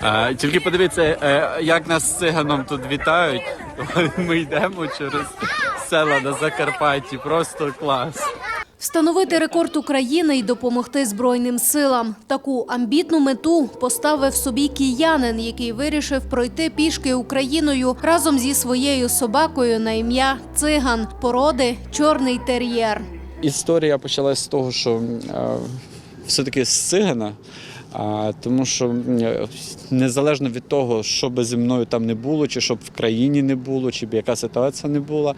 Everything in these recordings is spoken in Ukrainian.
А, тільки подивіться, е, як нас з циганом тут вітають. Ми йдемо через села на Закарпатті. Просто клас. Встановити рекорд України і допомогти Збройним силам. Таку амбітну мету поставив собі киянин, який вирішив пройти пішки Україною разом зі своєю собакою на ім'я Циган породи Чорний тер'єр. Історія почалась з того, що е, все-таки з цигана. А, тому що е, незалежно від того, що би зі мною там не було, чи щоб в країні не було, чи б яка ситуація не була,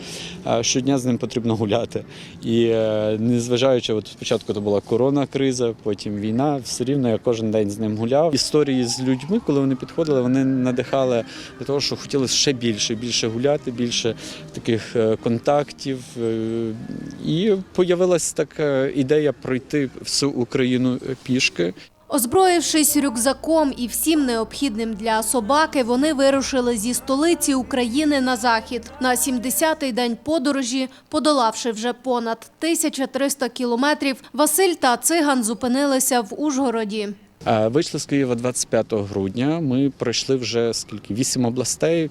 е, щодня з ним потрібно гуляти. І е, незважаючи, от спочатку то була корона криза, потім війна, все рівно я кожен день з ним гуляв. Історії з людьми, коли вони підходили, вони надихали для того, що хотіли ще більше, більше гуляти, більше таких контактів. І появилась така ідея пройти всю Україну пішки. Озброївшись рюкзаком і всім необхідним для собаки, вони вирушили зі столиці України на захід. На 70-й день подорожі, подолавши вже понад 1300 кілометрів, Василь та Циган зупинилися в Ужгороді. Вийшли з Києва 25 грудня. Ми пройшли вже скільки вісім областей: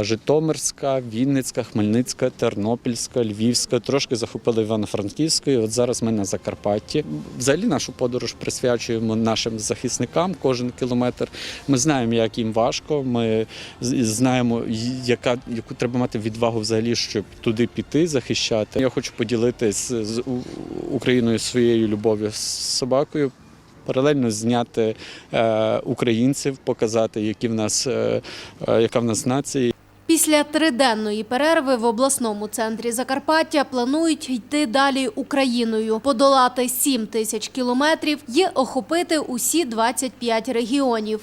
Житомирська, Вінницька, Хмельницька, Тернопільська, Львівська. Трошки захопили Івано-Франківську. і От зараз ми на Закарпатті. Взагалі нашу подорож присвячуємо нашим захисникам. Кожен кілометр. Ми знаємо, як їм важко. Ми знаємо, яка яку треба мати відвагу взагалі, щоб туди піти, захищати. Я хочу поділитись з Україною своєю любов'ю з собакою. Паралельно зняти е, українців, показати, які в нас, е, е, яка в нас нація, Після триденної перерви в обласному центрі Закарпаття планують йти далі Україною, подолати 7 тисяч кілометрів і охопити усі 25 регіонів.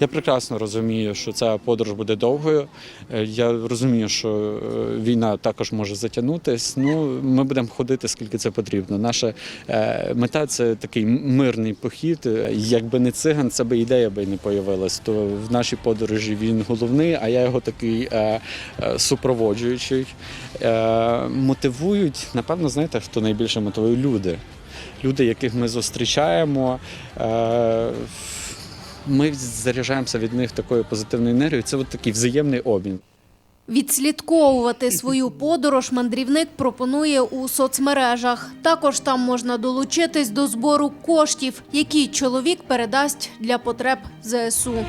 Я прекрасно розумію, що ця подорож буде довгою. Е, Я розумію, що е, війна також може затягнутись. Ну, ми будемо ходити, скільки це потрібно. Наша е, мета це такий мирний похід. Якби не циган, це би ідея би не появилась. То в нашій подорожі він головний, а я його такий супроводжуючий. Мотивують, напевно, знаєте, хто найбільше мотивує? Люди. Люди, яких ми зустрічаємо. Ми заряджаємося від них такою позитивною енергією. Це от такий взаємний обмін. Відслідковувати свою подорож мандрівник пропонує у соцмережах. Також там можна долучитись до збору коштів, які чоловік передасть для потреб ЗСУ.